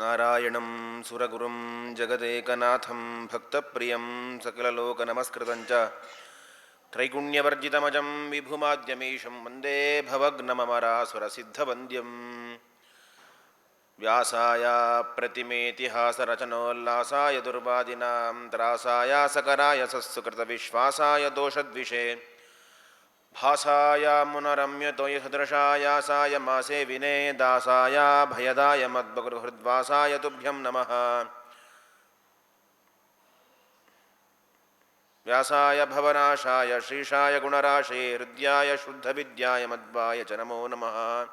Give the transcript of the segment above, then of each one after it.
नारायणं सुरगुरुं जगदेकनाथं भक्तप्रियं सकललोकनमस्कृतञ्च त्रैगुण्यवर्जितमजं विभुमाद्यमीशं वन्दे भवग्नमरासुरसिद्धवन्द्यम् व्यासाय प्रतिमेतिहासरचनोल्लासाय दुर्वादिनां त्रासाय सकराय सस्सुकृतविश्वासाय दोषद्विषे भासायामुनरम्यतोयसदृशायासाय मासे विने दासाया भयदाय मद्भगृहृद्वासाय तुभ्यं नमः। व्यासाय भवनाशाय श्रीशाय गुणराशे हृद्याय शुद्धविद्याय मद्वाय च नमो नमः।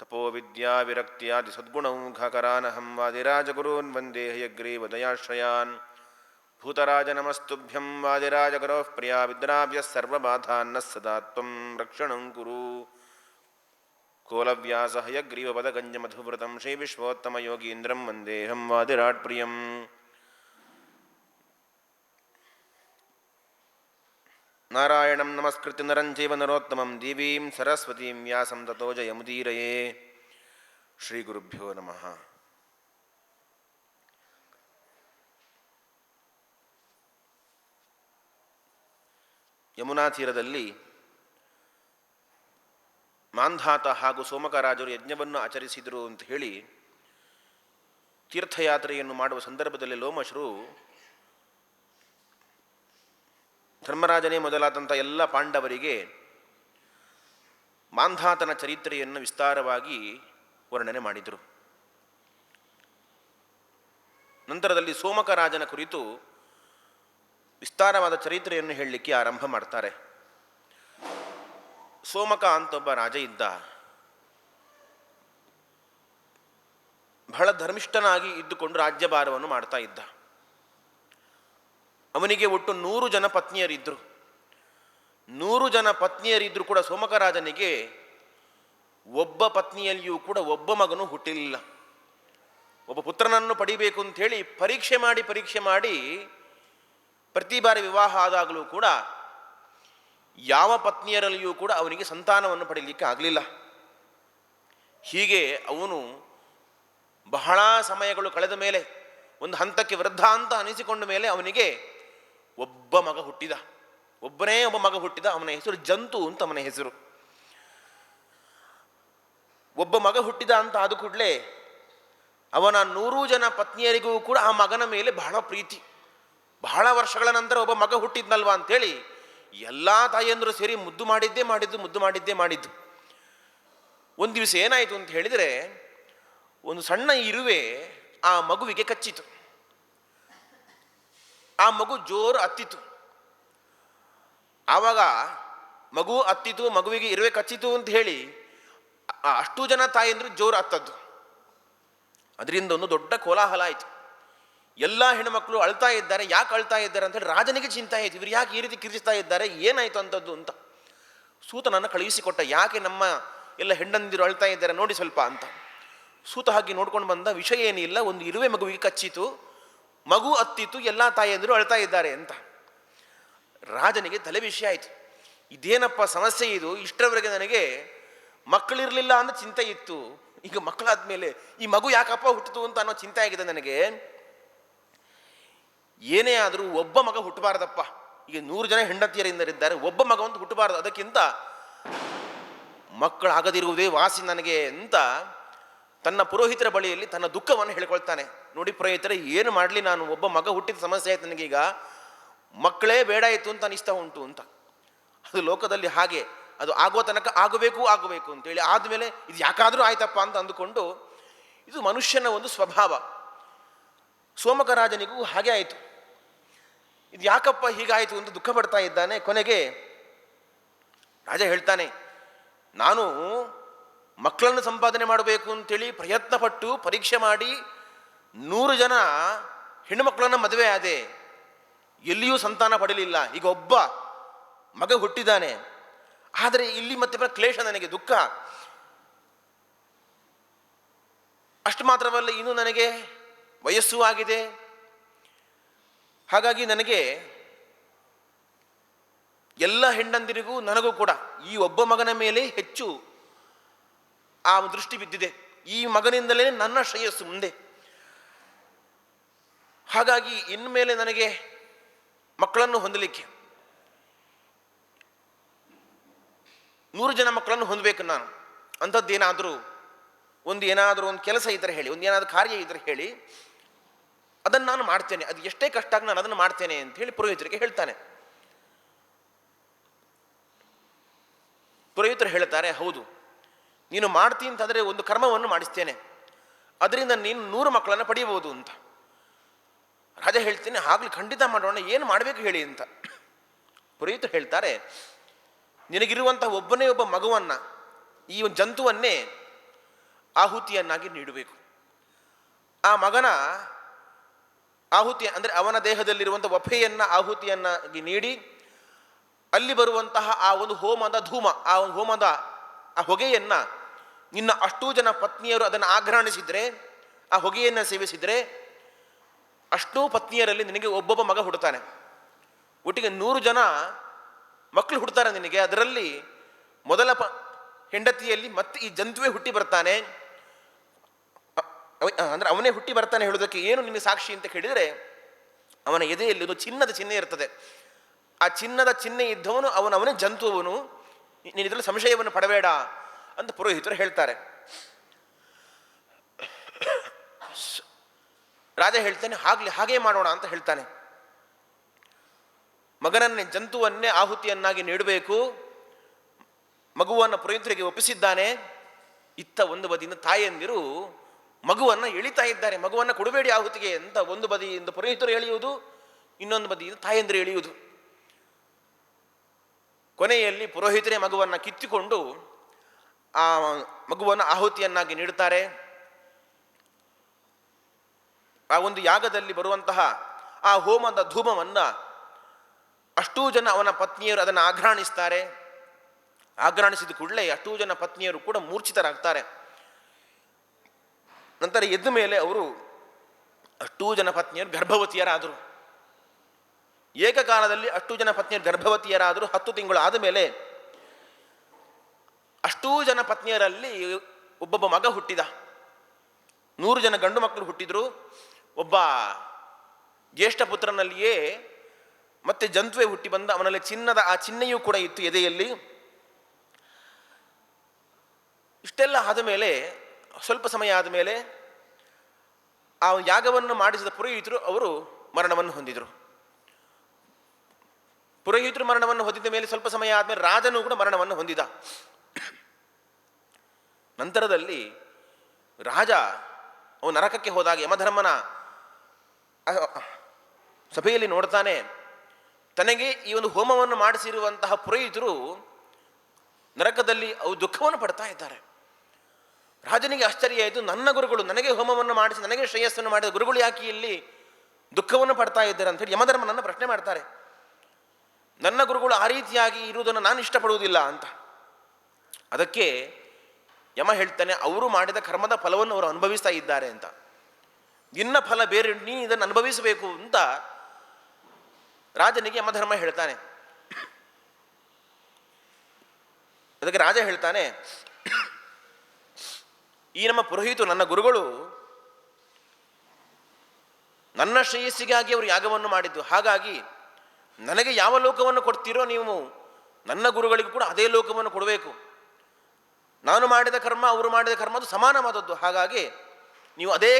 तपोविद्याविरक्त्यादिसद्गुणौघकरानहं वादिराजगुरून् वन्देहयग्रीवदयाश्रयान् भूतराज नमस्तुभ्यं वादिराजगरोः प्रिया विद्राभ्यः सर्वबाधान्नः सदा त्वं रक्षणं कुरु। कोलव्यासः यग्रीवपदगञ्जमधुव्रतं श्रीविश्वोत्तमयोगीन्द्रं वन्देऽहं वादिराट्प्रियम् नारायणं नमस्कृत्य नरं चैव नरोत्तमं देवीं सरस्वतीं व्यासं ततो जयमुदीरये। श्रीगुरुभ्यो नमः। ಯಮುನಾ ತೀರದಲ್ಲಿ ಮಾಂಧಾತ ಹಾಗೂ ಸೋಮಕರಾಜರು ಯಜ್ಞವನ್ನು ಆಚರಿಸಿದರು ಅಂತ ಹೇಳಿ ತೀರ್ಥಯಾತ್ರೆಯನ್ನು ಮಾಡುವ ಸಂದರ್ಭದಲ್ಲಿ ಲೋಮಶರು ಧರ್ಮರಾಜನೇ ಮೊದಲಾದಂಥ ಎಲ್ಲ ಪಾಂಡವರಿಗೆ ಮಾಂಧಾತನ ಚರಿತ್ರೆಯನ್ನು ವಿಸ್ತಾರವಾಗಿ ವರ್ಣನೆ ಮಾಡಿದರು. ನಂತರದಲ್ಲಿ ಸೋಮಕ ರಾಜನ ಕುರಿತು ವಿಸ್ತಾರವಾದ ಚರಿತ್ರೆಯನ್ನು ಹೇಳಲಿಕ್ಕೆ ಆರಂಭ ಮಾಡ್ತಾರೆ. ಸೋಮಕ ಅಂತ ಒಬ್ಬ ರಾಜ ಇದ್ದ. ಬಹಳ ಧರ್ಮಿಷ್ಠನಾಗಿ ಇದ್ದುಕೊಂಡು ರಾಜ್ಯಭಾರವನ್ನು ಮಾಡ್ತಾ ಇದ್ದ. ಅವನಿಗೆ ಒಟ್ಟು ನೂರು ಜನ ಪತ್ನಿಯರಿದ್ದರು ನೂರು ಜನ ಪತ್ನಿಯರಿದ್ದರೂ ಕೂಡ ಸೋಮಕರಾಜನಿಗೆ ಒಬ್ಬ ಪತ್ನಿಯಲ್ಲಿಯೂ ಕೂಡ ಒಬ್ಬ ಮಗನು ಹುಟ್ಟಿರಲಿಲ್ಲ ಒಬ್ಬ ಪುತ್ರನನ್ನು ಪಡಿಬೇಕು ಅಂತ ಹೇಳಿ ಪರೀಕ್ಷೆ ಮಾಡಿ ಪರೀಕ್ಷೆ ಮಾಡಿ ಪ್ರತಿ ಬಾರಿ ವಿವಾಹ ಆದಾಗಲೂ ಕೂಡ ಯಾವ ಪತ್ನಿಯರಲ್ಲಿಯೂ ಕೂಡ ಅವನಿಗೆ ಸಂತಾನವನ್ನು ಪಡೀಲಿಕ್ಕೆ ಆಗಲಿಲ್ಲ. ಹೀಗೆ ಅವನು ಬಹಳ ಸಮಯಗಳು ಕಳೆದ ಮೇಲೆ, ಒಂದು ಹಂತಕ್ಕೆ ವೃದ್ಧ ಅಂತ ಅನಿಸಿಕೊಂಡ ಮೇಲೆ ಅವನಿಗೆ ಒಬ್ಬ ಮಗ ಹುಟ್ಟಿದ. ಒಬ್ಬನೇ ಒಬ್ಬ ಮಗ ಹುಟ್ಟಿದ ಅವನ ಹೆಸರು ಜಂತು ಅಂತ ಅವನ ಹೆಸರು. ಒಬ್ಬ ಮಗ ಹುಟ್ಟಿದ ಅಂತ ಆದ ಕೂಡಲೇ ಅವನ ನೂರು ಜನ ಪತ್ನಿಯರಿಗೂ ಕೂಡ ಆ ಮಗನ ಮೇಲೆ ಬಹಳ ಪ್ರೀತಿ. ಬಹಳ ವರ್ಷಗಳ ನಂತರ ಒಬ್ಬ ಮಗ ಹುಟ್ಟಿದ್ನಲ್ವಾ ಅಂತೇಳಿ ಎಲ್ಲ ತಾಯಿಯಂದರು ಸೇರಿ ಮುದ್ದು ಮಾಡಿದ್ದೇ ಮಾಡಿದ್ದು, ಮುದ್ದು ಮಾಡಿದ್ದೇ ಮಾಡಿದ್ದು. ಒಂದು ದಿವಸ ಏನಾಯಿತು ಅಂತ ಹೇಳಿದರೆ ಒಂದು ಸಣ್ಣ ಇರುವೆ ಆ ಮಗುವಿಗೆ ಕಚ್ಚಿತು. ಆ ಮಗು ಜೋರು ಅತ್ತಿತು ಆವಾಗ ಮಗು ಅತ್ತಿತು ಮಗುವಿಗೆ ಇರುವೆ ಕಚ್ಚಿತು ಅಂತ ಹೇಳಿ ಅಷ್ಟು ಜನ ತಾಯಂದ್ರು ಜೋರು ಅತ್ತದ್ದು ಅದರಿಂದ ಒಂದು ದೊಡ್ಡ ಕೋಲಾಹಲ ಆಯಿತು. ಎಲ್ಲ ಹೆಣ್ಣುಮಕ್ಕಳು ಅಳ್ತಾ ಇದ್ದಾರೆ, ಯಾಕೆ ಅಳ್ತಾ ಇದ್ದಾರೆ ಅಂತ ಹೇಳಿ ರಾಜನಿಗೆ ಚಿಂತೆ ಆಯಿತು. ಇವ್ರು ಯಾಕೆ ಈ ರೀತಿ ಕಿರಿಸ್ತಾ ಇದ್ದಾರೆ, ಏನಾಯಿತು ಅಂತದ್ದು ಅಂತ. ಸೂತನನ್ನು ಕಳುಹಿಸಿಕೊಟ್ಟ, ಯಾಕೆ ನಮ್ಮ ಎಲ್ಲ ಹೆಣ್ಣಂದಿರು ಅಳ್ತಾ ಇದ್ದಾರೆ ನೋಡಿ ಸ್ವಲ್ಪ ಅಂತ. ಸೂತ ಹಾಗೆ ನೋಡ್ಕೊಂಡು ಬಂದ, ವಿಷಯ ಏನಿಲ್ಲ, ಒಂದು ಇರುವೆ ಮಗುವಿಗೆ ಕಚ್ಚಿತು, ಮಗು ಅತ್ತಿತ್ತು ಎಲ್ಲ ತಾಯಿಯಂದಿರು ಅಳ್ತಾ ಇದ್ದಾರೆ ಅಂತ. ರಾಜನಿಗೆ ತಲೆ ವಿಷಯ ಆಯಿತು. ಇದೇನಪ್ಪ ಸಮಸ್ಯೆ ಇದು? ಇಷ್ಟರವರೆಗೆ ನನಗೆ ಮಕ್ಕಳಿರಲಿಲ್ಲ ಅಂತ ಚಿಂತೆ ಇತ್ತು. ಈಗ ಮಕ್ಕಳಾದ ಮೇಲೆ ಈ ಮಗು ಯಾಕಪ್ಪ ಹುಟ್ಟಿತು ಅಂತ ಅನ್ನೋ ಚಿಂತೆ ಆಗಿದೆ ನನಗೆ. ಏನೇ ಆದರೂ ಒಬ್ಬ ಮಗ ಹುಟ್ಟಬಾರ್ದಪ್ಪ. ಈಗ ನೂರು ಜನ ಹೆಂಡತಿಯರಿಂದರಿದ್ದಾರೆ. ಒಬ್ಬ ಮಗ ಒಂದು ಹುಟ್ಟಬಾರ್ದು. ಅದಕ್ಕಿಂತ ಮಕ್ಕಳಾಗದಿರುವುದೇ ವಾಸಿ ನನಗೆ ಅಂತ ತನ್ನ ಪುರೋಹಿತರ ಬಳಿಯಲ್ಲಿ ತನ್ನ ದುಃಖವನ್ನು ಹೇಳ್ಕೊಳ್ತಾನೆ. ನೋಡಿ ಪುರೋಹಿತರೆ, ಏನು ಮಾಡಲಿ ನಾನು? ಒಬ್ಬ ಮಗ ಹುಟ್ಟಿದ ಸಮಸ್ಯೆ ಆಯ್ತು ನನಗೀಗ. ಮಕ್ಕಳೇ ಬೇಡ ಆಯಿತು ಅಂತ ಅನಿಸ್ತಾ ಉಂಟು ಅಂತ. ಅದು ಲೋಕದಲ್ಲಿ ಹಾಗೆ. ಅದು ಆಗೋ ತನಕ ಆಗಬೇಕು ಆಗಬೇಕು ಅಂತೇಳಿ ಆದಮೇಲೆ ಇದು ಯಾಕಾದರೂ ಆಯ್ತಪ್ಪ ಅಂತ ಅಂದುಕೊಂಡು ಇದು ಮನುಷ್ಯನ ಒಂದು ಸ್ವಭಾವ. ಸೋಮಕರಾಜನಿಗೂ ಹಾಗೆ ಆಯಿತು. ಇದು ಯಾಕಪ್ಪ ಹೀಗಾಯಿತು ಅಂತ ದುಃಖ ಪಡ್ತಾ ಇದ್ದಾನೆ? ಕೊನೆಗೆ ರಾಜ ಹೇಳ್ತಾನೆ, ನಾನು ಮಕ್ಕಳನ್ನು ಸಂಪಾದನೆ ಮಾಡಬೇಕು ಅಂತೇಳಿ ಪ್ರಯತ್ನಪಟ್ಟು ಪರೀಕ್ಷೆ ಮಾಡಿ ನೂರು ಜನ ಹೆಣ್ಣುಮಕ್ಕಳನ್ನು ಮದುವೆ ಆದೆ. ಎಲ್ಲಿಯೂ ಸಂತಾನ ಪಡಲಿಲ್ಲ. ಈಗ ಒಬ್ಬ ಮಗ ಹುಟ್ಟಿದ್ದಾನೆ. ಆದರೆ ಇಲ್ಲಿ ಮತ್ತೆ ಕ್ಲೇಶ ನನಗೆ ದುಃಖ. ಅಷ್ಟು ಮಾತ್ರವಲ್ಲ, ಇನ್ನು ನನಗೆ ವಯಸ್ಸು ಆಗಿದೆ. ಹಾಗಾಗಿ ನನಗೆ ಎಲ್ಲ ಹೆಣ್ಣಂದಿರಿಗೂ ನನಗೂ ಕೂಡ ಈ ಒಬ್ಬ ಮಗನ ಮೇಲೆ ಹೆಚ್ಚು ಆ ದೃಷ್ಟಿ ಬಿದ್ದಿದೆ. ಈ ಮಗನಿಂದಲೇ ನನ್ನ ಶ್ರೇಯಸ್ಸು ಮುಂದೆ. ಹಾಗಾಗಿ ಇನ್ಮೇಲೆ ನನಗೆ ಮಕ್ಕಳನ್ನು ಹೊಂದಲಿಕ್ಕೆ ನೂರು ಜನ ಮಕ್ಕಳನ್ನು ಹೊಂದಬೇಕು ನಾನು. ಅಂಥದ್ದೇನಾದರೂ ಒಂದು ಏನಾದರೂ ಒಂದು ಕೆಲಸ ಇದ್ದರೆ ಹೇಳಿ, ಒಂದು ಏನಾದರೂ ಕಾರ್ಯ ಇದ್ದರೆ ಹೇಳಿ ಅದನ್ನು ನಾನು ಮಾಡ್ತೇನೆ, ಅದು ಎಷ್ಟೇ ಕಷ್ಟ ಆಗಿ ನಾನು ಅದನ್ನು ಮಾಡ್ತೇನೆ ಅಂತ ಹೇಳಿ ಪುರೋಹಿತರಿಗೆ ಹೇಳ್ತಾನೆ. ಪುರೋಹಿತರು ಹೇಳ್ತಾರೆ, ಹೌದು, ನೀನು ಮಾಡ್ತೀನಿ ಅಂತಂದರೆ ಒಂದು ಕರ್ಮವನ್ನು ಮಾಡಿಸ್ತೇನೆ, ಅದರಿಂದ ನೀನು ನೂರು ಮಕ್ಕಳನ್ನು ಪಡೆಯಬಹುದು ಅಂತ. ರಾಜ ಹೇಳ್ತೇನೆ ಆಗ್ಲಿ ಖಂಡಿತ ಮಾಡೋಣ, ಏನು ಮಾಡಬೇಕು ಹೇಳಿ ಅಂತ. ಪುರೋಹಿತರು ಹೇಳ್ತಾರೆ ನಿನಗಿರುವಂಥ ಒಬ್ಬನೇ ಒಬ್ಬ ಮಗುವನ್ನು, ಈ ಒಂದು ಜಂತುವನ್ನೇ ಆಹುತಿಯನ್ನಾಗಿ ನೀಡಬೇಕು. ಆ ಮಗನ ಆಹುತಿ ಅಂದರೆ ಅವನ ದೇಹದಲ್ಲಿರುವಂಥ ವಫೆಯನ್ನು ಆಹುತಿಯನ್ನಾಗಿ ನೀಡಿ ಅಲ್ಲಿ ಬರುವಂತಹ ಆ ಒಂದು ಹೋಮದ ಧೂಮ, ಆ ಒಂದು ಹೋಮದ ಆ ಹೊಗೆಯನ್ನು ನಿನ್ನ ಅಷ್ಟೂ ಜನ ಪತ್ನಿಯರು ಅದನ್ನು ಆಗ್ರಹಣಿಸಿದರೆ ಆ ಹೊಗೆಯನ್ನು ಸೇವಿಸಿದರೆ ಅಷ್ಟೂ ಪತ್ನಿಯರಲ್ಲಿ ನಿನಗೆ ಒಬ್ಬೊಬ್ಬ ಮಗ ಹುಡ್ತಾನೆ ಒಟ್ಟಿಗೆ ನೂರು ಜನ ಮಕ್ಕಳು ಹುಡ್ತಾರೆ ನಿನಗೆ. ಅದರಲ್ಲಿ ಮೊದಲ ಪ ಹೆಂಡತಿಯಲ್ಲಿ ಮತ್ತೆ ಈ ಜಂತುವೆ ಹುಟ್ಟಿ ಬರ್ತಾನೆ. ಅವ ಅಂದರೆ ಅವನೇ ಹುಟ್ಟಿ ಬರ್ತಾನೆ ಹೇಳೋದಕ್ಕೆ ಏನು ನಿನ್ನ ಸಾಕ್ಷಿ ಅಂತ ಕೇಳಿದರೆ ಅವನ ಎದೆಯಲ್ಲಿ ಒಂದು ಚಿನ್ನದ ಚಿಹ್ನೆ ಇರ್ತದೆ. ಆ ಚಿನ್ನದ ಚಿಹ್ನೆ ಇದ್ದವನು ಅವನವನೇ ಜಂತುವನು ನೀನು ಇದರಲ್ಲಿ ಸಂಶಯವನ್ನು ಪಡಬೇಡ ಅಂತ ಪುರೋಹಿತರು ಹೇಳ್ತಾರೆ. ರಾಜ ಹೇಳ್ತಾನೆ, ಆಗ್ಲಿ, ಹಾಗೇ ಮಾಡೋಣ ಅಂತ ಹೇಳ್ತಾನೆ. ಮಗನನ್ನೇ, ಜಂತುವನ್ನೇ ಆಹುತಿಯನ್ನಾಗಿ ನೀಡಬೇಕು. ಮಗುವನ್ನು ಪುರೋಹಿತರಿಗೆ ಒಪ್ಪಿಸಿದ್ದಾನೆ. ಇತ್ತ ಒಂದು ಬದಿಯಿಂದ ತಾಯಂದಿರು ಮಗುವನ್ನು ಎಳಿತಾ ಇದ್ದಾರೆ, ಮಗುವನ್ನು ಕೊಡಬೇಡಿ ಆಹುತಿಗೆ ಅಂತ ಒಂದು ಬದಿಯಿಂದ ಪುರೋಹಿತರು ಎಳೆಯುವುದು, ಇನ್ನೊಂದು ಬದಿಯಿಂದ ತಾಯಂದಿರು ಎಳೆಯುವುದು. ಕೊನೆಯಲ್ಲಿ ಪುರೋಹಿತರೇ ಮಗುವನ್ನು ಕಿತ್ತುಕೊಂಡು ಆ ಮಗುವನ್ನು ಆಹುತಿಯನ್ನಾಗಿ ನೀಡುತ್ತಾರೆ. ಆ ಒಂದು ಯಾಗದಲ್ಲಿ ಬರುವಂತಹ ಆ ಹೋಮದ ಧೂಮವನ್ನು ಅಷ್ಟೂ ಜನ ಅವನ ಪತ್ನಿಯರು ಅದನ್ನು ಆಘ್ರಾಣಿಸ್ತಾರೆ. ಆಘ್ರಾಣಿಸಿದ ಕೂಡಲೇ ಅಷ್ಟೂ ಜನ ಪತ್ನಿಯರು ಕೂಡ ಮೂರ್ಛಿತರಾಗ್ತಾರೆ. ನಂತರ ಎದ್ದ ಮೇಲೆ ಅವರು ಅಷ್ಟೂ ಜನ ಪತ್ನಿಯರು ಗರ್ಭವತಿಯರಾದರು. ಏಕಕಾಲದಲ್ಲಿ ಅಷ್ಟು ಜನ ಪತ್ನಿಯರು ಗರ್ಭವತಿಯರಾದರು. ಹತ್ತು ತಿಂಗಳು ಮೇಲೆ ಅಷ್ಟೂ ಜನ ಪತ್ನಿಯರಲ್ಲಿ ಒಬ್ಬೊಬ್ಬ ಮಗ ಹುಟ್ಟಿದ. ನೂರು ಜನ ಗಂಡು ಮಕ್ಕಳು ಹುಟ್ಟಿದ್ರು. ಒಬ್ಬ ಜ್ಯೇಷ್ಠ ಪುತ್ರನಲ್ಲಿಯೇ ಮತ್ತೆ ಜಂತುವೆ ಹುಟ್ಟಿ ಬಂದ. ಅವನಲ್ಲಿ ಚಿನ್ನದ, ಆ ಚಿಹ್ನೆಯೂ ಕೂಡ ಇತ್ತು ಎದೆಯಲ್ಲಿ. ಇಷ್ಟೆಲ್ಲ ಆದ ಮೇಲೆ ಸ್ವಲ್ಪ ಸಮಯ ಆದ ಮೇಲೆ ಆ ಯಾಗವನ್ನು ಮಾಡಿಸಿದ ಪುರೋಹಿತರು ಅವರು ಮರಣವನ್ನು ಹೊಂದಿದರು. ಪುರೋಹಿತರು ಮರಣವನ್ನು ಹೊಂದಿದ ಮೇಲೆ ಸ್ವಲ್ಪ ಸಮಯ ಆದಮೇಲೆ ರಾಜನು ಕೂಡ ಮರಣವನ್ನು ಹೊಂದಿದ. ನಂತರದಲ್ಲಿ ರಾಜ ಅವನು ನರಕಕ್ಕೆ ಹೋದಾಗ ಯಮಧರ್ಮನ ಸಭೆಯಲ್ಲಿ ನೋಡ್ತಾನೆ, ತನಗೆ ಈ ಒಂದು ಹೋಮವನ್ನು ಮಾಡಿಸಿರುವಂತಹ ಪುರೋಹಿತರು ನರಕದಲ್ಲಿ ಅವು ದುಃಖವನ್ನು ಪಡ್ತಾ ಇದ್ದಾರೆ. ರಾಜನಿಗೆ ಆಶ್ಚರ್ಯ ಆಯಿತು ನನ್ನ ಗುರುಗಳು ನನಗೆ ಹೋಮವನ್ನು ಮಾಡಿಸಿ, ನನಗೆ ಶ್ರೇಯಸ್ಸನ್ನು ಮಾಡಿದ ಗುರುಗಳು ಯಾಕೆ ಇಲ್ಲಿ ದುಃಖವನ್ನು ಪಡ್ತಾ ಇದ್ದಾರೆ ಅಂತ ಹೇಳಿ ಯಮಧರ್ಮನನ್ನು ಪ್ರಶ್ನೆ ಮಾಡ್ತಾರೆ. ನನ್ನ ಗುರುಗಳು ಆ ರೀತಿಯಾಗಿ ಇರುವುದನ್ನು ನಾನು ಇಷ್ಟಪಡುವುದಿಲ್ಲ ಅಂತ. ಅದಕ್ಕೆ ಯಮ ಹೇಳ್ತಾನೆ, ಅವರು ಮಾಡಿದ ಕರ್ಮದ ಫಲವನ್ನು ಅವರು ಅನುಭವಿಸ್ತಾ ಇದ್ದಾರೆ ಅಂತ. ಇನ್ನ ಫಲ ಬೇರೆ ನೀ ಇದನ್ನು ಅನುಭವಿಸಬೇಕು ಅಂತ ರಾಜನಿಗೆ ಯಮಧರ್ಮ ಹೇಳ್ತಾನೆ. ಅದಕ್ಕೆ ರಾಜ ಹೇಳ್ತಾನೆ ಈ ನಮ್ಮ ಪುರೋಹಿತು ನನ್ನ ಗುರುಗಳು, ನನ್ನ ಶ್ರೇಯಸ್ಸಿಗಾಗಿ ಅವರು ಯಾಗವನ್ನು ಮಾಡಿದ್ದು. ಹಾಗಾಗಿ ನನಗೆ ಯಾವ ಲೋಕವನ್ನು ಕೊಡ್ತೀರೋ ನೀವು ನನ್ನ ಗುರುಗಳಿಗೂ ಕೂಡ ಅದೇ ಲೋಕವನ್ನು ಕೊಡಬೇಕು. ನಾನು ಮಾಡಿದ ಕರ್ಮ, ಅವರು ಮಾಡಿದ ಕರ್ಮ, ಅದು ಸಮಾನವಾದದ್ದು. ಹಾಗಾಗಿ ನೀವು ಅದೇ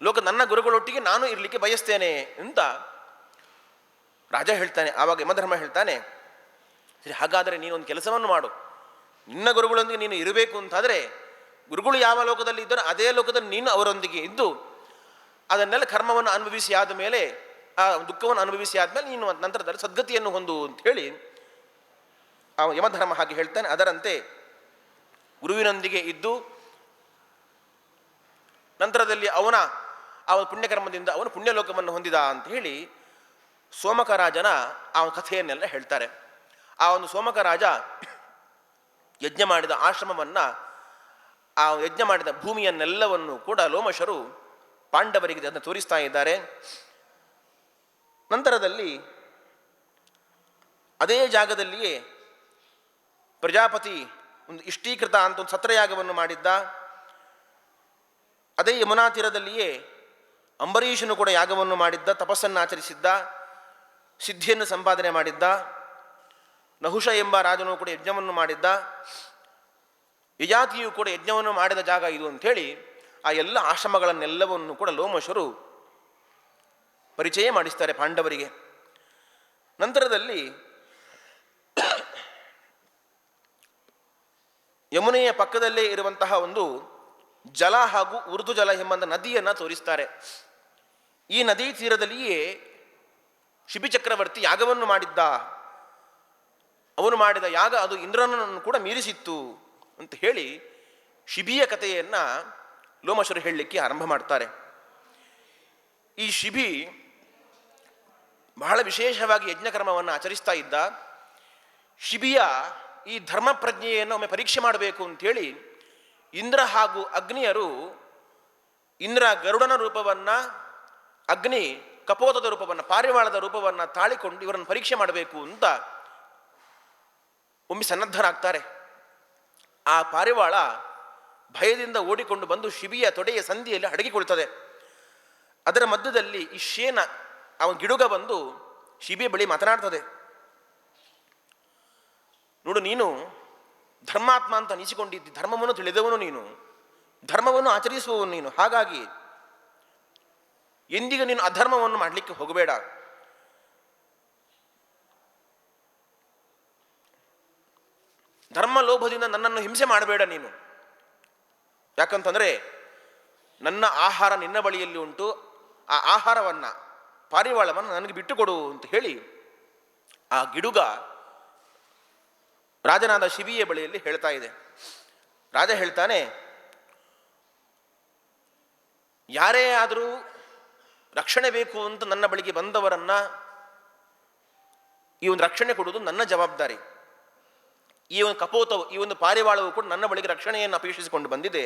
ಲೋಕ ನನ್ನ ಗುರುಗಳೊಟ್ಟಿಗೆ ನಾನು ಇರಲಿಕ್ಕೆ ಬಯಸ್ತೇನೆ ಅಂತ ರಾಜ ಹೇಳ್ತಾನೆ, ಆವಾಗ ಯಮಧರ್ಮ ಹೇಳ್ತಾನೆ, ಸರಿ, ಹಾಗಾದರೆ ನೀನೊಂದು ಕೆಲಸವನ್ನು ಮಾಡು. ನಿನ್ನ ಗುರುಗಳೊಂದಿಗೆ ನೀನು ಇರಬೇಕು ಅಂತಾದರೆ ಗುರುಗಳು ಯಾವ ಲೋಕದಲ್ಲಿ ಇದ್ದರೂ ಅದೇ ಲೋಕದಲ್ಲಿ ನೀನು ಅವರೊಂದಿಗೆ ಇದ್ದು ಅದನ್ನೆಲ್ಲ ಕರ್ಮವನ್ನು ಅನುಭವಿಸಿ ಆದ ಮೇಲೆ, ಆ ದುಃಖವನ್ನು ಅನುಭವಿಸಿ ಆದಮೇಲೆ ನೀನು ನಂತರದಲ್ಲಿ ಸದ್ಗತಿಯನ್ನು ಹೊಂದು ಅಂತ ಹೇಳಿ ಆ ಯಮಧರ್ಮ ಹಾಗೆ ಹೇಳ್ತಾನೆ. ಅದರಂತೆ ಗುರುವಿನೊಂದಿಗೆ ಇದ್ದು ನಂತರದಲ್ಲಿ ಅವನ, ಆ ಒಂದು ಪುಣ್ಯಕರ್ಮದಿಂದ ಅವನು ಪುಣ್ಯಲೋಕವನ್ನು ಹೊಂದಿದ ಅಂತ ಹೇಳಿ ಸೋಮಕ ರಾಜನ ಆ ಕಥೆಯನ್ನೆಲ್ಲ ಹೇಳ್ತಾರೆ. ಆ ಒಂದು ಸೋಮಕ ರಾಜ ಯಜ್ಞ ಮಾಡಿದ ಆಶ್ರಮವನ್ನು, ಆ ಯಜ್ಞ ಮಾಡಿದ ಭೂಮಿಯನ್ನೆಲ್ಲವನ್ನು ಕೂಡ ಲೋಮಶರು ಪಾಂಡವರಿಗೆ ಅದನ್ನು ತೋರಿಸ್ತಾ ಇದ್ದಾರೆ. ನಂತರದಲ್ಲಿ ಅದೇ ಜಾಗದಲ್ಲಿಯೇ ಪ್ರಜಾಪತಿ ಒಂದು ಇಷ್ಟೀಕೃತ ಅಂತ ಒಂದು ಸತ್ರಯಾಗವನ್ನು ಮಾಡಿದ್ದ. ಅದೇ ಯಮುನಾ ತೀರದಲ್ಲಿಯೇ ಅಂಬರೀಷನು ಕೂಡ ಯಾಗವನ್ನು ಮಾಡಿದ್ದ, ತಪಸ್ಸನ್ನು ಆಚರಿಸಿದ್ದ, ಸಿದ್ಧಿಯನ್ನು ಸಂಪಾದನೆ ಮಾಡಿದ್ದ. ನಹುಷ ಎಂಬ ರಾಜನು ಕೂಡ ಯಜ್ಞವನ್ನು ಮಾಡಿದ್ದ. ಯಜಾತಿಯು ಕೂಡ ಯಜ್ಞವನ್ನು ಮಾಡಿದ ಜಾಗ ಇದು ಅಂಥೇಳಿ ಆ ಎಲ್ಲ ಆಶ್ರಮಗಳನ್ನೆಲ್ಲವನ್ನು ಕೂಡ ಲೋಮಶರು ಪರಿಚಯ ಮಾಡಿಸ್ತಾರೆ ಪಾಂಡವರಿಗೆ. ನಂತರದಲ್ಲಿ ಯಮುನೆಯ ಪಕ್ಕದಲ್ಲೇ ಇರುವಂತಹ ಒಂದು ಜಲ ಹಾಗೂ ಉರ್ದು ಜಲ ಎಂಬಂಥ ನದಿಯನ್ನು ತೋರಿಸ್ತಾರೆ. ಈ ನದಿ ತೀರದಲ್ಲಿಯೇ ಶಿಬಿಚಕ್ರವರ್ತಿ ಯಾಗವನ್ನು ಮಾಡಿದ್ದ. ಅವನು ಮಾಡಿದ ಯಾಗ ಅದು ಇಂದ್ರನನ್ನು ಕೂಡ ಮೀರಿಸಿತ್ತು ಅಂತ ಹೇಳಿ ಶಿಬಿಯ ಕಥೆಯನ್ನು ಲೋಮಶರು ಹೇಳಲಿಕ್ಕೆ ಆರಂಭ ಮಾಡ್ತಾರೆ. ಈ ಶಿಬಿ ಬಹಳ ವಿಶೇಷವಾಗಿ ಯಜ್ಞಕರ್ಮವನ್ನು ಆಚರಿಸ್ತಾ ಇದ್ದ. ಶಿಬಿಯ ಈ ಧರ್ಮ ಪ್ರಜ್ಞೆಯನ್ನು ಒಮ್ಮೆ ಪರೀಕ್ಷೆ ಮಾಡಬೇಕು ಅಂಥೇಳಿ ಇಂದ್ರ ಹಾಗೂ ಅಗ್ನಿಯರು ಇಂದ್ರ ಗರುಡನ ರೂಪವನ್ನು, ಅಗ್ನಿ ಕಪೋತದ ರೂಪವನ್ನು, ಪಾರಿವಾಳದ ರೂಪವನ್ನು ತಾಳಿಕೊಂಡು ಇವರನ್ನು ಪರೀಕ್ಷೆ ಮಾಡಬೇಕು ಅಂತ ಒಮ್ಮೆ ಸನ್ನದ್ಧರಾಗ್ತಾರೆ. ಆ ಪಾರಿವಾಳ ಭಯದಿಂದ ಓಡಿಕೊಂಡು ಬಂದು ಶಿಬಿಯ ತೊಡೆಯ ಸಂಧಿಯಲ್ಲಿ ಅಡಗಿಕೊಳ್ತದೆ ಅದರ ಮಧ್ಯದಲ್ಲಿ ಈ ಶೇನ, ಅವನ ಗಿಡುಗ ಬಂದು ಶಿಬಿಯ ಬಳಿ ಮಾತನಾಡ್ತದೆ. ನೋಡು ನೀನು ಧರ್ಮಾತ್ಮ ಅಂತ ಅನಿಸಿಕೊಂಡಿದ್ದಿ, ಧರ್ಮವನ್ನು ತಿಳಿದವನು ನೀನು, ಧರ್ಮವನ್ನು ಆಚರಿಸುವವನು ನೀನು. ಹಾಗಾಗಿ ಎಂದಿಗೂ ನೀನು ಅಧರ್ಮವನ್ನು ಮಾಡಲಿಕ್ಕೆ ಹೋಗಬೇಡ. ಧರ್ಮ ಲೋಭದಿಂದ ನನ್ನನ್ನು ಹಿಂಸೆ ಮಾಡಬೇಡ ನೀನು. ಯಾಕಂತಂದರೆ ನನ್ನ ಆಹಾರ ನಿನ್ನ ಬಳಿಯಲ್ಲಿ ಉಂಟು, ಆ ಆಹಾರವನ್ನು ಪಾರಿವಾಳವನ್ನು ನನಗೆ ಬಿಟ್ಟುಕೊಡು ಅಂತ ಹೇಳಿ ಆ ಗಿಡುಗ ರಾಜನಾದ ಶಿಬಿಯ ಬಳಿಯಲ್ಲಿ ಹೇಳ್ತಾ ಇದೆ. ರಾಜ ಹೇಳ್ತಾನೆ, ಯಾರೇ ಆದರೂ ರಕ್ಷಣೆ ಬೇಕು ಅಂತ ನನ್ನ ಬಳಿಗೆ ಬಂದವರನ್ನ ಈ ಒಂದು ರಕ್ಷಣೆ ಕೊಡುವುದು ನನ್ನ ಜವಾಬ್ದಾರಿ. ಈ ಒಂದು ಕಪೋತವು, ಈ ಒಂದು ಪಾರಿವಾಳವು ಕೂಡ ನನ್ನ ಬಳಿಗೆ ರಕ್ಷಣೆಯನ್ನು ಅಪೇಕ್ಷಿಸಿಕೊಂಡು ಬಂದಿದೆ.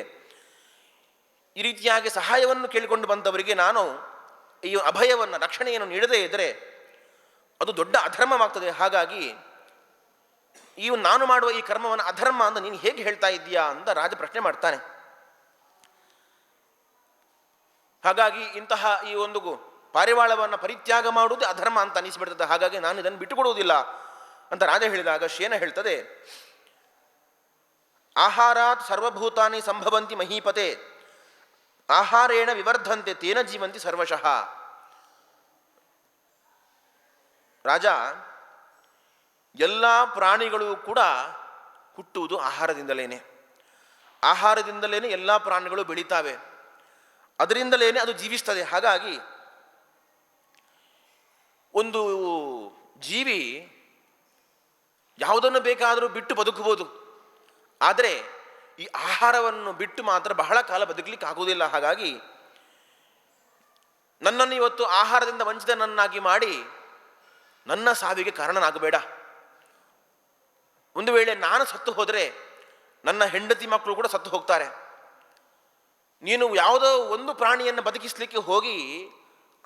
ಈ ರೀತಿಯಾಗಿ ಸಹಾಯವನ್ನು ಕೇಳಿಕೊಂಡು ಬಂದವರಿಗೆ ನಾನು ಈ ಅಭಯವನ್ನು, ರಕ್ಷಣೆಯನ್ನು ನೀಡದೇ ಇದ್ದರೆ ಅದು ದೊಡ್ಡ ಅಧರ್ಮವಾಗ್ತದೆ. ಹಾಗಾಗಿ ಈ ನಾನು ಮಾಡುವ ಈ ಕರ್ಮವನ್ನು ಅಧರ್ಮ ಅಂತ ನೀನು ಹೇಗೆ ಹೇಳ್ತಾ ಇದ್ದೀಯಾ ಅಂತ ರಾಜ ಪ್ರಶ್ನೆ ಮಾಡ್ತಾನೆ. ಹಾಗಾಗಿ ಇಂತಹ ಈ ಒಂದು ಪಾರಿವಾಳವನ್ನು ಪರಿತ್ಯಾಗ ಮಾಡುವುದು ಅಧರ್ಮ ಅಂತ ಅನಿಸಿಬಿಡ್ತದೆ. ಹಾಗಾಗಿ ನಾನು ಇದನ್ನು ಬಿಟ್ಟುಕೊಡುವುದಿಲ್ಲ. ಅಂತ ರಾಜ ಹೇಳಿದಾಗ ಶೇನ ಹೇಳ್ತದೆ, ಆಹಾರಾತ್ ಸರ್ವಭೂತಾನಿ ಸಂಭವಂತಿ ಮಹೀಪತೆ, ಆಹಾರೇಣ ವಿವರ್ಧಂತೆ ತೇನ ಜೀವಂತಿ ಸರ್ವಶಃ. ರಾಜ, ಎಲ್ಲ ಪ್ರಾಣಿಗಳು ಕೂಡ ಹುಟ್ಟುವುದು ಆಹಾರದಿಂದಲೇನೆ. ಆಹಾರದಿಂದಲೇನೆ ಎಲ್ಲ ಪ್ರಾಣಿಗಳು ಬೆಳೀತಾವೆ. ಅದರಿಂದಲೇನೆ ಅದು ಜೀವಿಸ್ತದೆ. ಹಾಗಾಗಿ ಒಂದು ಜೀವಿ ಯಾವುದನ್ನು ಬೇಕಾದರೂ ಬಿಟ್ಟು ಬದುಕಬಹುದು. ಆದರೆ ಈ ಆಹಾರವನ್ನು ಬಿಟ್ಟು ಮಾತ್ರ ಬಹಳ ಕಾಲ ಬದುಕಲಿಕ್ಕೆ ಆಗುವುದಿಲ್ಲ. ಹಾಗಾಗಿ ನನ್ನನ್ನು ಇವತ್ತು ಆಹಾರದಿಂದ ವಂಚಿತನನ್ನಾಗಿ ಮಾಡಿ ನನ್ನ ಸಾವಿಗೆ ಕಾರಣನಾಗಬೇಡ. ಒಂದು ವೇಳೆ ನಾನು ಸತ್ತು ಹೋದರೆ ನನ್ನ ಹೆಂಡತಿ ಮಕ್ಕಳು ಕೂಡ ಸತ್ತು ಹೋಗ್ತಾರೆ. ನೀನು ಯಾವುದೋ ಒಂದು ಪ್ರಾಣಿಯನ್ನು ಬದುಕಿಸಲಿಕ್ಕೆ ಹೋಗಿ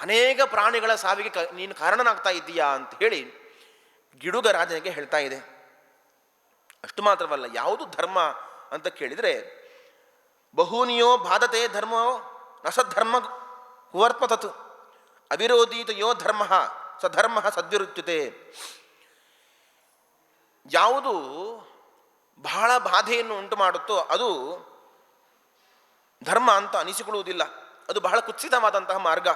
ಅನೇಕ ಪ್ರಾಣಿಗಳ ಸಾವಿಗೆ ನೀನು ಕಾರಣನಾಗ್ತಾ ಇದ್ದೀಯಾ ಅಂತ ಹೇಳಿ ಗಿಡುಗ ರಾಜನಿಗೆ ಹೇಳ್ತಾ ಇದೆ. ಅಷ್ಟು ಮಾತ್ರವಲ್ಲ, ಯಾವುದು ಧರ್ಮ ಅಂತ ಕೇಳಿದರೆ, ಬಹೂನಿಯೋ ಬಾಧತೆ ಧರ್ಮೋ ನಸಧರ್ಮ ಕುವರ್ಪತತ್ ಅವಿರೋಧೀತ ಯೋ ಧರ್ಮ ಸಧರ್ಮ ಸದ್ವಿರುಚ್ಯತೆ. ಯಾವುದು ಬಹಳ ಬಾಧೆಯನ್ನು ಉಂಟು ಮಾಡುತ್ತೋ ಅದು ಧರ್ಮ ಅಂತ ಅನಿಸಿಕೊಳ್ಳುವುದಿಲ್ಲ. ಅದು ಬಹಳ ಕುತ್ಸಿತವಾದಂತಹ ಮಾರ್ಗ.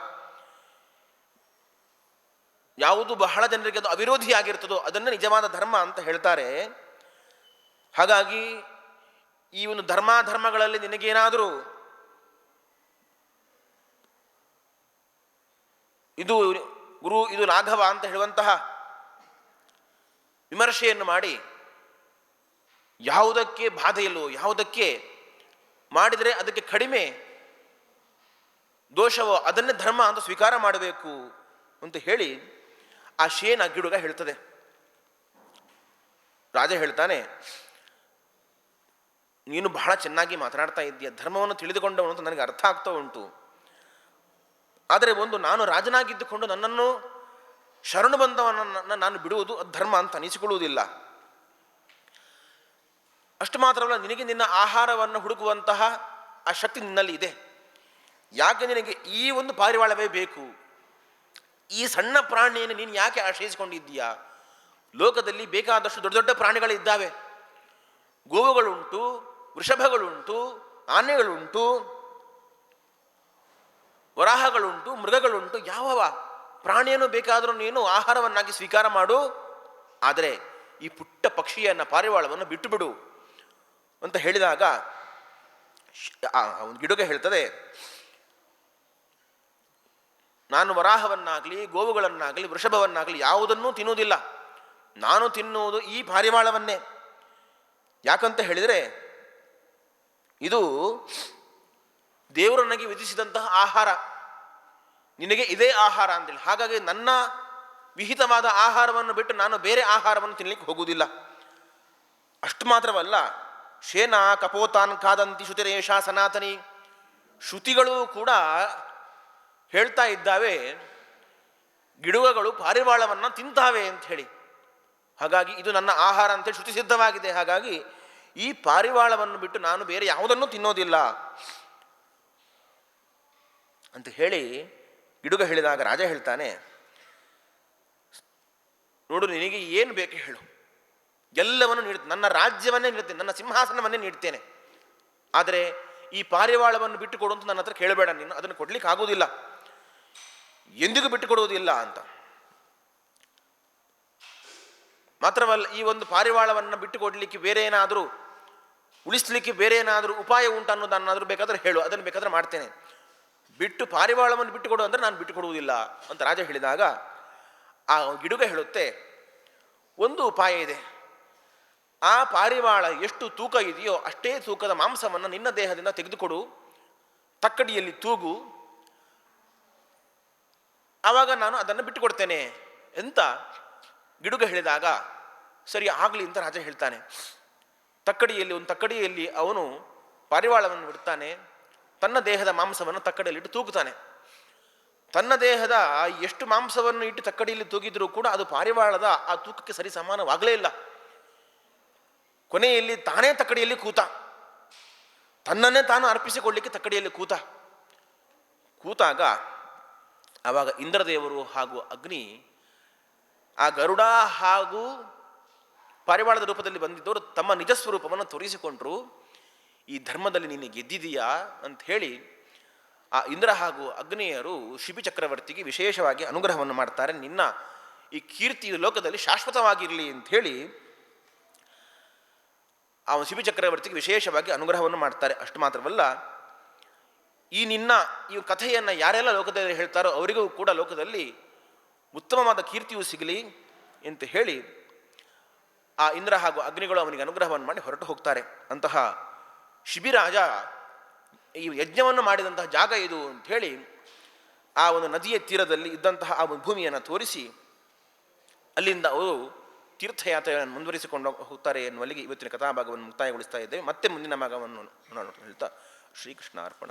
ಯಾವುದು ಬಹಳ ಜನರಿಗೆ ಅದು ಅವಿರೋಧಿಯಾಗಿರ್ತದೋ ಅದನ್ನು ನಿಜವಾದ ಧರ್ಮ ಅಂತ ಹೇಳ್ತಾರೆ. ಹಾಗಾಗಿ ಈ ಒಂದು ಧರ್ಮಾಧರ್ಮಗಳಲ್ಲಿ ನಿನಗೇನಾದರೂ ಇದು ಗುರು, ಇದು ಲಾಘವ ಅಂತ ಹೇಳುವಂತಹ ವಿಮರ್ಶೆಯನ್ನು ಮಾಡಿ, ಯಾವುದಕ್ಕೆ ಬಾಧೆಯಲ್ಲೋ, ಯಾವುದಕ್ಕೆ ಮಾಡಿದರೆ ಅದಕ್ಕೆ ಕಡಿಮೆ ದೋಷವೋ ಅದನ್ನೇ ಧರ್ಮ ಅಂತ ಸ್ವೀಕಾರ ಮಾಡಬೇಕು ಅಂತ ಹೇಳಿ ಆ ಶೇನ ಗಿಡುಗ ಹೇಳ್ತದೆ. ರಾಜ ಹೇಳ್ತಾನೆ, ನೀನು ಬಹಳ ಚೆನ್ನಾಗಿ ಮಾತನಾಡ್ತಾ ಇದ್ದೀಯ, ಧರ್ಮವನ್ನು ತಿಳಿದುಕೊಂಡವನು ಅಂತ ನನಗೆ ಅರ್ಥ ಆಗ್ತಾ ಉಂಟು. ಆದರೆ ಒಂದು ನಾನು ರಾಜನಾಗಿದ್ದುಕೊಂಡು ನನ್ನನ್ನು ಶರಣು ಬಂದವನನ್ನು ನಾನು ಬಿಡುವುದು ಅಧರ್ಮ ಧರ್ಮ ಅಂತ ಅನಿಸಿಕೊಳ್ಳುವುದಿಲ್ಲ. ಅಷ್ಟು ಮಾತ್ರವಲ್ಲ, ನಿನಗೆ ನಿನ್ನ ಆಹಾರವನ್ನು ಹುಡುಕುವಂತಹ ಆ ಶಕ್ತಿ ನಿನ್ನಲ್ಲಿ ಇದೆ. ಯಾಕೆ ನಿನಗೆ ಈ ಒಂದು ಪಾರಿವಾಳವೇ ಬೇಕು? ಈ ಸಣ್ಣ ಪ್ರಾಣಿಯನ್ನು ನೀನು ಯಾಕೆ ಆಶ್ರಯಿಸಿಕೊಂಡಿದ್ದೀಯಾ? ಲೋಕದಲ್ಲಿ ಬೇಕಾದಷ್ಟು ದೊಡ್ಡ ದೊಡ್ಡ ಪ್ರಾಣಿಗಳಿದ್ದಾವೆ. ಗೋವುಗಳುಂಟು, ವೃಷಭಗಳುಂಟು, ಆನೆಗಳುಂಟು, ವರಾಹಗಳುಂಟು, ಮೃಗಗಳುಂಟು, ಯಾವವ ಪ್ರಾಣಿಯನ್ನು ಬೇಕಾದರೂ ನೀನು ಆಹಾರವನ್ನಾಗಿ ಸ್ವೀಕಾರ ಮಾಡು. ಆದರೆ ಈ ಪುಟ್ಟ ಪಕ್ಷಿಯನ್ನು ಪಾರಿವಾಳವನ್ನು ಬಿಟ್ಟು ಬಿಡು ಅಂತ ಹೇಳಿದಾಗ ಒಂದು ಗಿಡುಗೆ ಹೇಳ್ತದೆ ನಾನು ವರಾಹವನ್ನಾಗಲಿ, ಗೋವುಗಳನ್ನಾಗಲಿ, ವೃಷಭವನ್ನಾಗಲಿ ಯಾವುದನ್ನೂ ತಿನ್ನುವುದಿಲ್ಲ. ನಾನು ತಿನ್ನುವುದು ಈ ಪಾರಿವಾಳವನ್ನೇ. ಯಾಕಂತ ಹೇಳಿದರೆ, ಇದು ದೇವರು ನನಗೆ ವಿಧಿಸಿದಂತಹ ಆಹಾರ. ನಿನಗೆ ಇದೇ ಆಹಾರ ಅಂತೇಳಿ ಹಾಗಾಗಿ ನನ್ನ ವಿಹಿತವಾದ ಆಹಾರವನ್ನು ಬಿಟ್ಟು ನಾನು ಬೇರೆ ಆಹಾರವನ್ನು ತಿನ್ನಲಿಕ್ಕೆ ಹೋಗುವುದಿಲ್ಲ. ಅಷ್ಟು ಮಾತ್ರವಲ್ಲ, ಶೇನಾ ಕಪೋತಾನ್ ಕಾದಂತಿ ಶ್ರುತಿರೇಷ ಸನಾತನಿ ಶ್ರುತಿಗಳು ಕೂಡ ಹೇಳ್ತಾ ಇದ್ದಾವೆ, ಗಿಡುಗಗಳು ಪಾರಿವಾಳವನ್ನು ತಿಂತಾವೆ ಅಂತ ಹೇಳಿ. ಹಾಗಾಗಿ ಇದು ನನ್ನ ಆಹಾರ ಅಂತೇಳಿ ಶ್ರುತಿ ಸಿದ್ಧವಾಗಿದೆ. ಹಾಗಾಗಿ ಈ ಪಾರಿವಾಳವನ್ನು ಬಿಟ್ಟು ನಾನು ಬೇರೆ ಯಾವುದನ್ನು ತಿನ್ನೋದಿಲ್ಲ ಅಂತ ಹೇಳಿ ಗಿಡುಗ ಹೇಳಿದಾಗ ರಾಜ ಹೇಳ್ತಾನೆ, ನೋಡು ನಿನಗೆ ಏನು ಬೇಕು ಹೇಳು. ಎಲ್ಲವನ್ನು ನೀಡುತ್ತೆ. ನನ್ನ ರಾಜ್ಯವನ್ನೇ ನೀಡುತ್ತೇನೆ ನನ್ನ ಸಿಂಹಾಸನವನ್ನೇ ನೀಡ್ತೇನೆ. ಆದರೆ ಈ ಪಾರಿವಾಳವನ್ನು ಬಿಟ್ಟು ಕೊಡು ಅಂತ ನನ್ನ ಹತ್ರ ಕೇಳಬೇಡ. ನೀನು ಅದನ್ನು ಕೊಡ್ಲಿಕ್ಕೆ ಆಗುವುದಿಲ್ಲ ಎಂದಿಗೂ ಬಿಟ್ಟುಕೊಡುವುದಿಲ್ಲ ಅಂತ. ಮಾತ್ರವಲ್ಲ, ಈ ಒಂದು ಪಾರಿವಾಳವನ್ನು ಬಿಟ್ಟುಕೊಡಲಿಕ್ಕೆ ಬೇರೆ ಏನಾದರೂ ಉಳಿಸ್ಲಿಕ್ಕೆ ಬೇರೆ ಏನಾದರೂ ಉಪಾಯ ಉಂಟು ಅನ್ನೋದನ್ನಾದರೂ ಬೇಕಾದರೆ ಹೇಳು, ಅದನ್ನು ಬೇಕಾದರೆ ಮಾಡ್ತೇನೆ. ಬಿಟ್ಟು ಪಾರಿವಾಳವನ್ನು ಬಿಟ್ಟುಕೊಡು ಅಂದರೆ ನಾನು ಬಿಟ್ಟುಕೊಡುವುದಿಲ್ಲ ಅಂತ ರಾಜ ಹೇಳಿದಾಗ, ಆ ಗಿಡುಗ ಹೇಳುತ್ತೆ, ಒಂದು ಉಪಾಯ ಇದೆ. ಆ ಪಾರಿವಾಳ ಎಷ್ಟು ತೂಕ ಇದೆಯೋ ಅಷ್ಟೇ ತೂಕದ ಮಾಂಸವನ್ನು ನಿನ್ನ ದೇಹದಿಂದ ತೆಗೆದುಕೊಡು, ತಕ್ಕಡಿಯಲ್ಲಿ ತೂಗು ಆವಾಗ ನಾನು ಅದನ್ನು ಬಿಟ್ಟುಕೊಡ್ತೇನೆ ಅಂತ ಗಿಡುಗ ಹೇಳಿದಾಗ, ಸರಿ, ಆಗಲಿ ಅಂತ ರಾಜ ಹೇಳ್ತಾನೆ. ತಕ್ಕಡಿಯಲ್ಲಿ, ಒಂದು ತಕ್ಕಡಿಯಲ್ಲಿ ಅವನು ಪಾರಿವಾಳವನ್ನು ಬಿಡ್ತಾನೆ. ತನ್ನ ದೇಹದ ಮಾಂಸವನ್ನು ತಕ್ಕಡಿಯಲ್ಲಿ ಇಟ್ಟು ತೂಗುತ್ತಾನೆ. ತನ್ನ ದೇಹದ ಎಷ್ಟು ಮಾಂಸವನ್ನು ಇಟ್ಟು ತಕ್ಕಡಿಯಲ್ಲಿ ತೂಗಿದ್ರೂ ಕೂಡ ಅದು ಪಾರಿವಾಳದ ಆ ತೂಕಕ್ಕೆ ಸರಿ ಸಮಾನವಾಗಲೇ ಇಲ್ಲ. ಕೊನೆಯಲ್ಲಿ ತಾನೇ ತಕ್ಕಡಿಯಲ್ಲಿ ಕೂತ. ತನ್ನನ್ನೇ ತಾನು ಅರ್ಪಿಸಿಕೊಳ್ಳಿಕ್ಕೆ ತಕ್ಕಡಿಯಲ್ಲಿ ಕೂತ. ಕೂತಾಗ ಆವಾಗ ಇಂದ್ರದೇವರು ಹಾಗೂ ಅಗ್ನಿ ಆ ಗರುಡ ಹಾಗೂ ಪಾರಿವಾಳದ ರೂಪದಲ್ಲಿ ಬಂದಿದ್ದವರು ತಮ್ಮ ನಿಜ ಸ್ವರೂಪವನ್ನು ತೋರಿಸಿಕೊಂಡ್ರು. ಈ ಧರ್ಮದಲ್ಲಿ ನೀನು ಗೆದ್ದಿದೀಯಾ ಅಂತ ಹೇಳಿ ಆ ಇಂದ್ರ ಹಾಗೂ ಅಗ್ನಿಯರು ಶಿಬಿ ಚಕ್ರವರ್ತಿಗೆ ವಿಶೇಷವಾಗಿ ಅನುಗ್ರಹವನ್ನು ಮಾಡ್ತಾರೆ. ನಿನ್ನ ಈ ಕೀರ್ತಿ ಲೋಕದಲ್ಲಿ ಶಾಶ್ವತವಾಗಿರಲಿ ಅಂತ ಹೇಳಿ ಆ ಶಿಬಿ ಚಕ್ರವರ್ತಿಗೆ ವಿಶೇಷವಾಗಿ ಅನುಗ್ರಹವನ್ನು ಮಾಡ್ತಾರೆ. ಅಷ್ಟು ಮಾತ್ರವಲ್ಲ ಈ ನಿನ್ನ, ಈ ಕಥೆಯನ್ನು ಯಾರೆಲ್ಲ ಲೋಕದಲ್ಲಿ ಹೇಳ್ತಾರೋ ಅವರಿಗೂ ಕೂಡ ಲೋಕದಲ್ಲಿ ಉತ್ತಮವಾದ ಕೀರ್ತಿಯು ಸಿಗಲಿ ಅಂತ ಹೇಳಿ ಆ ಇಂದ್ರ ಹಾಗೂ ಅಗ್ನಿಗಳು ಅವನಿಗೆ ಅನುಗ್ರಹವನ್ನು ಮಾಡಿ ಹೊರಟು ಹೋಗ್ತಾರೆ. ಅಂತಹ ಶಿಬಿರಾಜ ಈ ಯಜ್ಞವನ್ನು ಮಾಡಿದಂತಹ ಜಾಗ ಇದು ಅಂತ ಹೇಳಿ ಆ ಒಂದು ನದಿಯ ತೀರದಲ್ಲಿ ಇದ್ದಂತಹ ಆ ಒಂದು ಭೂಮಿಯನ್ನು ತೋರಿಸಿ ಅಲ್ಲಿಂದ ಅವರು ತೀರ್ಥಯಾತ್ರೆಯನ್ನು ಮುಂದುವರಿಸಿಕೊಂಡು ಹೋಗ್ತಾರೆ ಎನ್ನುವಲ್ಲಿಗೆ ಇವತ್ತಿನ ಕಥಾಭಾಗವನ್ನು ಮುಕ್ತಾಯಗೊಳಿಸ್ತಾ ಇದ್ದೇವೆ. ಮತ್ತೆ ಮುಂದಿನ ಭಾಗವನ್ನು ಹೇಳ್ತಾ ಶ್ರೀಕೃಷ್ಣ ಅರ್ಪಣ